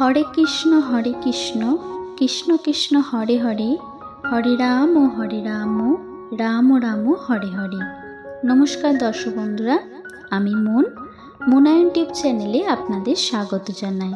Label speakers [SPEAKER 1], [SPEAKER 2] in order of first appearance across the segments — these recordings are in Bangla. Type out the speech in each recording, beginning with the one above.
[SPEAKER 1] হরে কৃষ্ণ হরে কৃষ্ণ কৃষ্ণ কৃষ্ণ, হরে হরে। হরে রাম ও হরে রাম রাম রাম হরে হরে। নমস্কার দর্শক বন্ধুরা, আমি মন। মোনায়ন টিপ চ্যানেলে আপনাদের স্বাগত জানাই।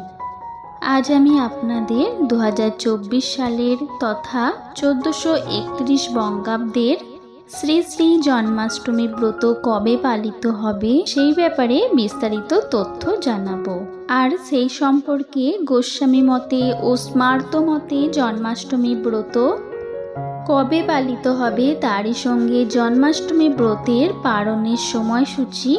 [SPEAKER 1] আজ আমি আপনাদের দু হাজার চব্বিশ সালের তথা চোদ্দোশো একত্রিশ বঙ্গাব্দের শ্রী শ্রী জন্মাষ্টমী ব্রত কবে পালিত হবে সেই ব্যাপারে বিস্তারিত তথ্য জানাব। আর সেই সম্পর্কে গোস্বামী মতে ও স্মার্ত মতে জন্মাষ্টমী ব্রত কবে পালিত হবে তারই সঙ্গে জন্মাষ্টমী ব্রতের পালনের সময়সূচি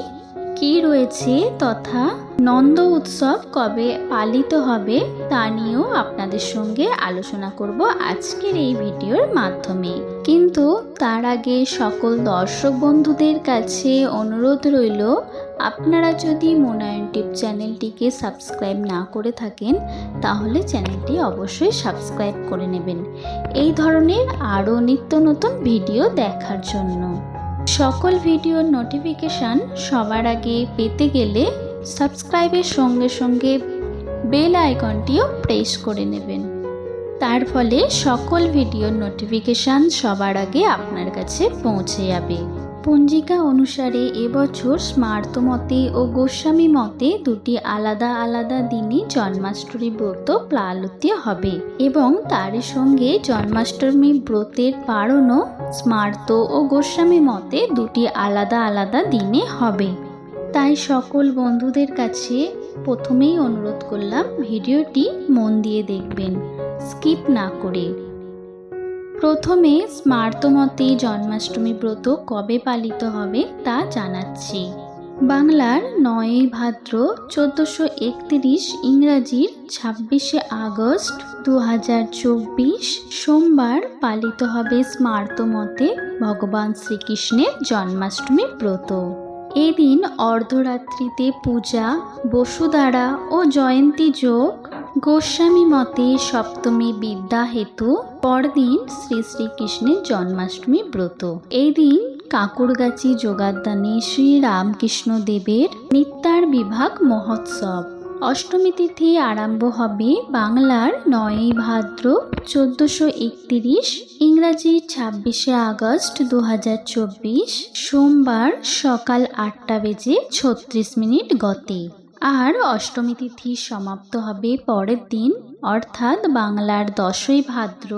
[SPEAKER 1] কি রয়েছে তথা নন্দ উৎসব কবে পালিত হবে তা নিয়েও আপনাদের সঙ্গে আলোচনা করব আজকের এই ভিডিওর মাধ্যমে। কিন্তু তার আগে সকল দর্শক বন্ধুদের কাছে অনুরোধ রইল, আপনারা যদি মোনায়ন টিপ চ্যানেলটিকে সাবস্ক্রাইব না করে থাকেন, তাহলে চ্যানেলটি অবশ্যই সাবস্ক্রাইব করে নেবেন। এই ধরনের আরও নিত্য নতুন ভিডিও দেখার জন্য। সকল ভিডিওর নোটিফিকেশান সবার আগে পেতে গেলে সাবস্ক্রাইবের সঙ্গে সঙ্গে বেল আইকনটিও প্রেস করে নেবেন। তার ফলে সকল ভিডিওর নোটিফিকেশান সবার আগে আপনার কাছে পৌঁছে যাবে। পঞ্জিকা অনুসারে এবছর স্মার্ত মতে ও গোস্বামী মতে দুটি আলাদা আলাদা দিনে জন্মাষ্টমী ব্রত প্লালিত হবে এবং তার সঙ্গে জন্মাষ্টমী ব্রতের পারণও স্মার্ত ও গোস্বামী মতে দুটি আলাদা আলাদা দিনে হবে। তাই সকল বন্ধুদের কাছে প্রথমেই অনুরোধ করলাম, ভিডিওটি মন দিয়ে দেখবেন। স্কিপ না করে। প্রথমে স্মার্তমতে জন্মাষ্টমী ব্রত কবে পালিত হবে তা জানাচ্ছি। বাংলার নয়ই ভাদ্র চোদ্দোশো একত্রিশ ইংরাজির ছাব্বিশে আগস্ট দু হাজার চব্বিশ সোমবার পালিত হবে স্মার্তমতে ভগবান শ্রীকৃষ্ণের জন্মাষ্টমী ব্রত। এদিন অর্ধরাত্রিতে পূজা, বসুধারা ও জয়ন্তী যোগ গোস্বামী মতে সপ্তমী বিদ্যা হেতু, পরদিন শ্রী শ্রীকৃষ্ণের জন্মাষ্টমী ব্রত। এই দিন কাকুরগাছি যোগাদানে শ্রী রামকৃষ্ণ দেবের নিত্যার বিভাগ মহোৎসব। অষ্টমী তিথি আরম্ভ হবে বাংলার নয়ই ভাদ্র চোদ্দোশো একত্রিশ ইংরাজি ছাব্বিশে আগস্ট দু হাজার চব্বিশ সোমবার সকাল আটটা বেজে ছত্রিশ মিনিট গতে। আর অষ্টমী তিথি সমাপ্ত হবে পরের দিন, অর্থাৎ বাংলার দশই ভাদ্র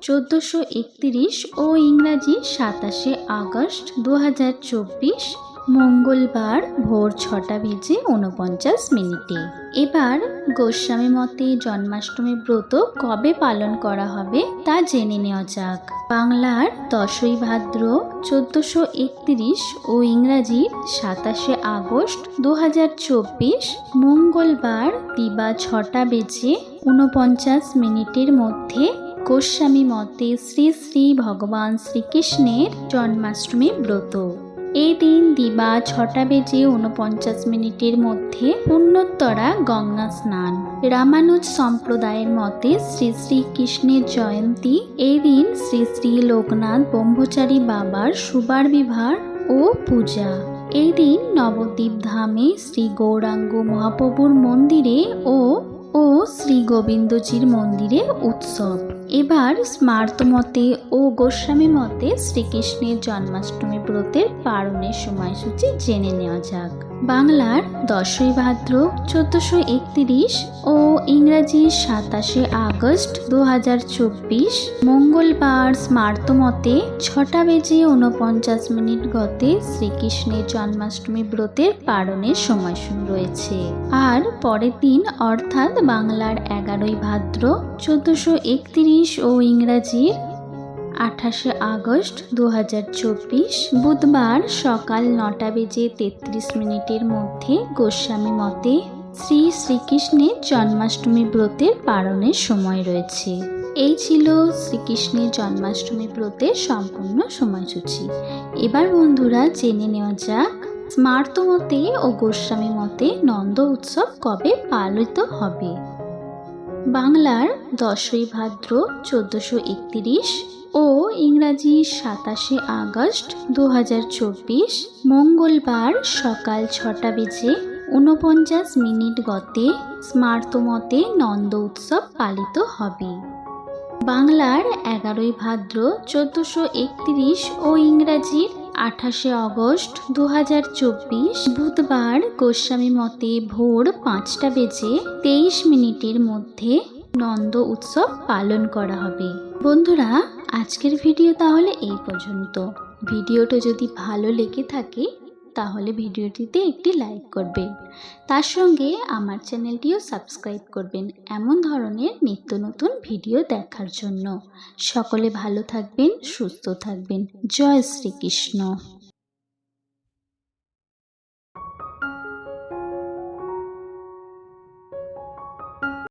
[SPEAKER 1] চোদ্দোশো একত্রিশ ও ইংরাজি সাতাশে আগস্ট দু হাজার চব্বিশ মঙ্গলবার ভোর ছটা বেজে উনপঞ্চাশ মিনিটে। এবার গোস্বামী মতে জন্মাষ্টমী ব্রত কবে পালন করা হবে তা জেনে নেওয়া যাক। বাংলার দশই ভাদ্র চোদ্দোশো একত্রিশ ও ইংরাজির সাতাশে আগস্ট দু হাজার চব্বিশ মঙ্গলবার দিবা ছটা বেজে উনপঞ্চাশ মিনিটের মধ্যে গোস্বামী মতে শ্রী শ্রী ভগবান শ্রীকৃষ্ণের জন্মাষ্টমী ব্রত। এই দিন দিবা ছটা বেজে উনপঞ্চাশ মিনিটের মধ্যে পুণ্যোত্তরা গঙ্গা স্নান। রামানুজ সম্প্রদায়ের মতে শ্রী শ্রীকৃষ্ণের জয়ন্তী এই দিন শ্রী শ্রী লোকনাথ ব্রহ্মচারী বাবার সুবার বিভার ও পূজা। এই দিন নবদ্বীপ ধামে শ্রী গৌরাঙ্গ মহাপ্রভুর মন্দিরে ও ও শ্রী গোবিন্দজির মন্দিরে উৎসব। এবার স্মার্ত মতে ও গোস্বামী মতে শ্রীকৃষ্ণের জন্মাষ্টমী ব্রতের পালনের সময়সূচি জেনে নেওয়া যাক। বাংলার দশই ভাদ্র, চোদ্দোশো একত্রিশ ও ইংরাজি সাতাশে আগস্ট দু হাজার চব্বিশ মঙ্গলবার স্মার্ত মতে ছটা বেজে উনপঞ্চাশ মিনিট গতে শ্রীকৃষ্ণের জন্মাষ্টমী ব্রতের পালনের সময় রয়েছে। আর পরের দিন অর্থাৎ বাংলার এগারোই ভাদ্র, চোদ্দোশো একত্রিশ ও ইংরাজির আঠাশে আগস্ট দু হাজার চব্বিশ বুধবার সকাল নটা বেজে তেত্রিশ মিনিটের মধ্যে গোস্বামী মতে শ্রী শ্রীকৃষ্ণের জন্মাষ্টমী ব্রতের পালনের সময় রয়েছে। এই ছিল শ্রীকৃষ্ণের জন্মাষ্টমী ব্রতের সম্পূর্ণ সময়সূচি। এবার বন্ধুরা জেনে নেওয়া যাক, স্মার্ত মতে ও গোস্বামী মতে নন্দ উৎসব কবে পালিত হবে। বাংলার দশই ভাদ্র চোদ্দোশো একত্রিশ ও ইংরাজি সাতাশে আগস্ট দু হাজার চব্বিশ মঙ্গলবার সকাল ছটা বেজে ঊনপঞ্চাশ মিনিট গতে স্মার্তমতে নন্দ উৎসব পালিত হবে। বাংলার এগারোই ভাদ্র চোদ্দোশো একত্রিশ ও ইংরাজির আঠাশে অগস্ট দু হাজার চব্বিশ বুধবার গোস্বামী মতে ভোর পাঁচটা বেজে তেইশ মিনিটের মধ্যে নন্দ উৎসব পালন করা হবে। বন্ধুরা, আজকের ভিডিও তাহলে এই পর্যন্ত। ভিডিওটা যদি ভালো লেগে থাকে তাহলে ভিডিওটিতে একটি লাইক করবেন। তার সঙ্গে আমার চ্যানেলটিও সাবস্ক্রাইব করবেন এমন ধরনের নিত্য নতুন ভিডিও দেখার জন্য। সকলে ভালো থাকবেন, সুস্থ থাকবেন। জয় শ্রীকৃষ্ণ।